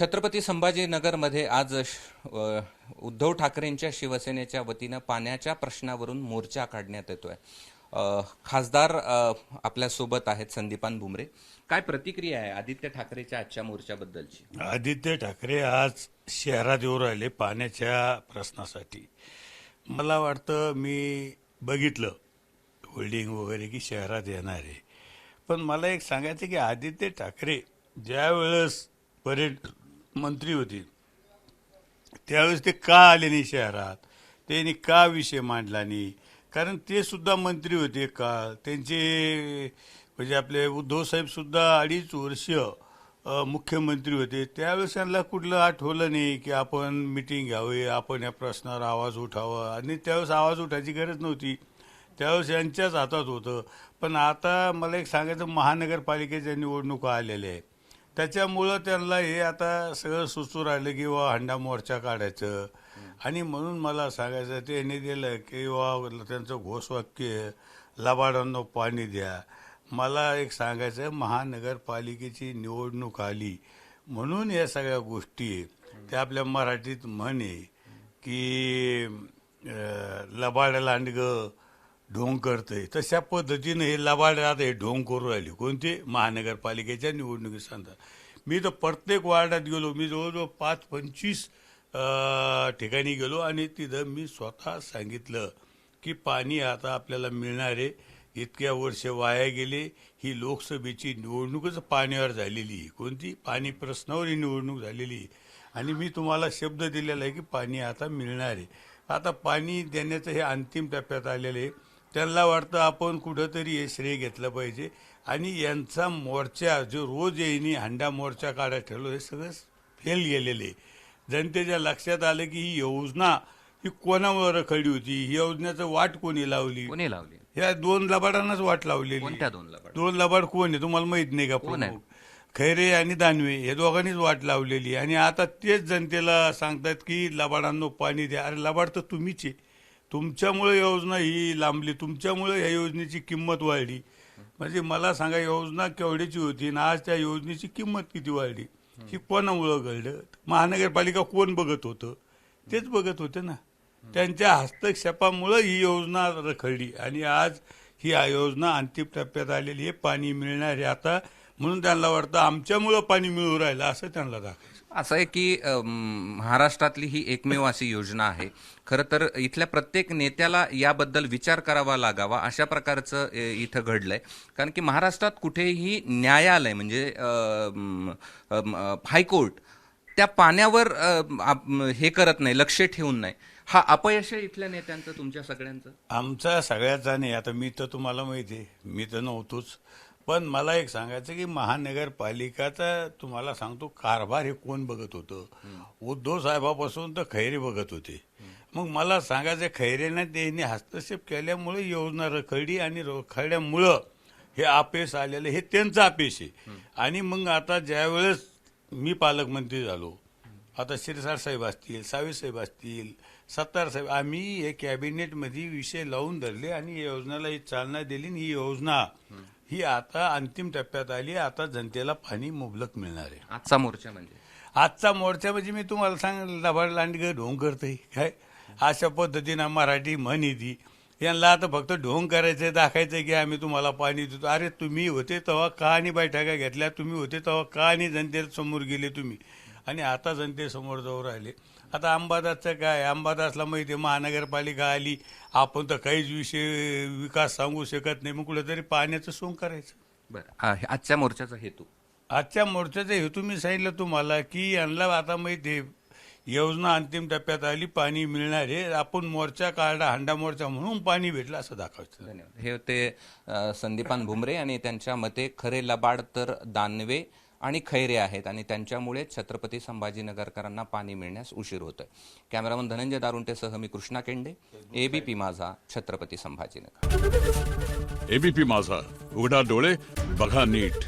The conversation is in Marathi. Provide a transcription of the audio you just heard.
छत्रपती संभाजीनगरमध्ये आज श- उद्धव ठाकरेंच्या शिवसेनेच्या वतीनं पाण्याच्या प्रश्नावरून मोर्चा काढण्यात येतोय. खासदार आपल्यासोबत आहेत संदीपान भुमरे. काय प्रतिक्रिया आहे आदित्य ठाकरेच्या आजच्या मोर्चाबद्दलची? आदित्य ठाकरे आज शहरात येऊ राहिले पाण्याच्या प्रश्नासाठी. मला वाटतं मी बघितलं होल्डिंग वगैरे की शहरात येणार आहे. पण मला एक सांगायचं की आदित्य ठाकरे ज्यावेळेस पर्यटन मंत्री होती. त्यावेळेस ते का आले नाही शहरात? त्यांनी का विषय मांडला नाही? कारण ते सुद्धा मंत्री होते का? त्यांचे म्हणजे आपले उद्धव साहेब सुद्धा अडीच वर्ष मुख्यमंत्री होते. त्यावेळेस त्यांना कुठलं आठवलं नाही की आपण मिटिंग घ्यावी आपण या प्रश्नावर आवाज उठावा. आणि त्यावेळेस आवाज उठायची गरज नव्हती. त्यावेळेस यांच्याच हातात होतं. पण आता मला एक सांगायचं महानगरपालिकेच्या निवडणुका आलेल्या आहेत. त्याच्यामुळं त्यांना हे आता सगळं सुचू राहिलं की वा हंडा मोर्चा काढायचं. आणि म्हणून मला सांगायचं त्यांनी दिलं की वा त्यांचं घोषवाक्य लबाडांना पाणी द्या. मला एक सांगायचं महानगरपालिकेची निवडणूक आली म्हणून या सगळ्या गोष्टी ते त्या आपल्या मराठीत म्हणे की लबाड लांडगं ढोंग करतंय. तशा पद्धतीनं हे लबाड आता हे ढोंग करू राहिले. कोणते? महानगरपालिकेच्या निवडणुकी सांगतात. मी तर प्रत्येक वार्डात गेलो. मी जवळजवळ पाच पंचवीस ठिकाणी गेलो आणि तिथं मी स्वतः सांगितलं की पाणी आता आपल्याला मिळणार. आहे इतक्या वर्ष वाया गेले. ही लोकसभेची निवडणूकच पाण्यावर झालेली आहे. कोणती? पाणी प्रश्नावर ही निवडणूक झालेली आहे. आणि मी तुम्हाला शब्द दिलेला आहे की पाणी आता मिळणार आहे. आता पाणी देण्याचं हे अंतिम टप्प्यात आलेलं आहे. त्यांना वाटतं आपण कुठंतरी हे श्रेय घेतलं पाहिजे. आणि यांचा मोर्चा जो रोज येईनी हंडा मोर्चा काढा ठेवलो हे सगळं फेल गेलेले. जनतेच्या लक्षात आलं की ही योजना ही कोणावर रखडली होती? ही योजनेचं वाट कोणी लावली? कोणी लावली? ह्या दोन लबाडांनाच वाट लावलेली. दोन लबाड? दोन लबाड कोण आहे? तुम्हाला माहीत नाही का कोण? प्रमुख? खैरे आणि दानवे हे दोघांनीच वाट लावलेली. आणि आता तेच जनतेला सांगतात की लबाडांनो पाणी द्या. अरे लबाड तर तुम्हीच आहे. तुमच्यामुळे योजना ही लांबली तुमच्यामुळे ह्या योजनेची किंमत वाढली. म्हणजे मला सांगा योजना केवढ्याची होती आणि आज त्या योजनेची किंमत किती वाढली? ही कोणामुळं घडलं? महानगरपालिका कोण बघत होतं? तेच बघत होते ना. त्यांच्या हस्तक्षेपामुळं ही योजना रखडली आणि आज ही योजना अंतिम टप्प्यात आलेली आहे. पाणी मिळणार आहे. आता म्हणून त्यांना वाटतं आमच्यामुळं पाणी मिळू राहिलं असं त्यांना दाखवायचं. असं आहे की महाराष्ट्रातली ही एकमेव अशी योजना आहे. खरं तर इथल्या प्रत्येक नेत्याला याबद्दल विचार करावा लागावा अशा प्रकारचं इथं घडलंय. कारण की महाराष्ट्रात कुठेही न्यायालय म्हणजे हायकोर्ट त्या पाण्यावर हे करत नाही लक्ष ठेवून नाही. हा अपयश आहे इथल्या नेत्यांचं तुमच्या सगळ्यांचं? आमचा सगळ्याचा नाही. आता मी तर तुम्हाला माहिती आहे मी तर नव्हतोच. पण मला एक सांगायचं की महानगरपालिकाचा तुम्हाला सांगतो कारभार हे कोण बघत होतं? उद्धव साहेबापासून तर खैरे बघत होते. मग मला सांगायचं खैरेने त्यांनी हस्तक्षेप केल्यामुळे योजना रखडली आणि रखडल्यामुळं हे अपयश आलेलं हे त्यांचं अपयश आहे. आणि मग आता ज्यावेळेस मी पालकमंत्री झालो आता शिरसाट साहेब असतील सावे साहेब असतील सत्तार साहेब आम्ही हे कॅबिनेटमध्ये विषय लावून धरले आणि या योजनेला ही चालना दिली आणि ही योजना ही आता अंतिम टप्प्यात आली. आता जनतेला पाणी मुबलक मिळणार आहे. आजचा मोर्चा म्हणजे? आजचा मोर्चा म्हणजे मी तुम्हाला सांग लबाड लांडगं ढोंग करतोय. काय? अशा पद्धतीनं मराठी म्हण आहे ती यांना आता फक्त ढोंग करायचंय दाखायचंय की आम्ही तुम्हाला पाणी देतो. अरे तुम्ही होते तेव्हा का आणि बैठका घेतल्या तुम्ही होते तेव्हा का आणि जनतेसमोर गेले तुम्ही. आणि आता जनतेसमोर जाऊ राहिले. आता अंबादासचं काय? अंबादासला माहिती आहे महानगरपालिका आली. आपण तर काहीच विषय विकास सांगू शकत नाही. मग कुठेतरी पाण्याचं सोंग करायचं. बरं. आजच्या मोर्चाचा हेतू. आजच्या मोर्चाचा हेतू मी सांगितलं तुम्हाला की यांना आता माहिती आहे, योजना अंतिम टप्प्यात आली पाणी मिळणार आहे. आपण मोर्चा काढला हंडा मोर्चा म्हणून पाणी भेटलं असं दाखवायचं. धन्यवाद. हे होते संदीपान भुमरे आणि त्यांच्या मते खरे लबाड तर दानवे आणि खैरे आहेत आणि त्यांच्यामुळे छत्रपती संभाजीनगरकरांना पाणी मिळण्यास उशीर होतोय. कॅमेरामन धनंजय दारुंटेसह मी कृष्णा केंडे एबीपी माझा छत्रपती संभाजीनगर. एबीपी माझा उघडा डोळे बघा नीट.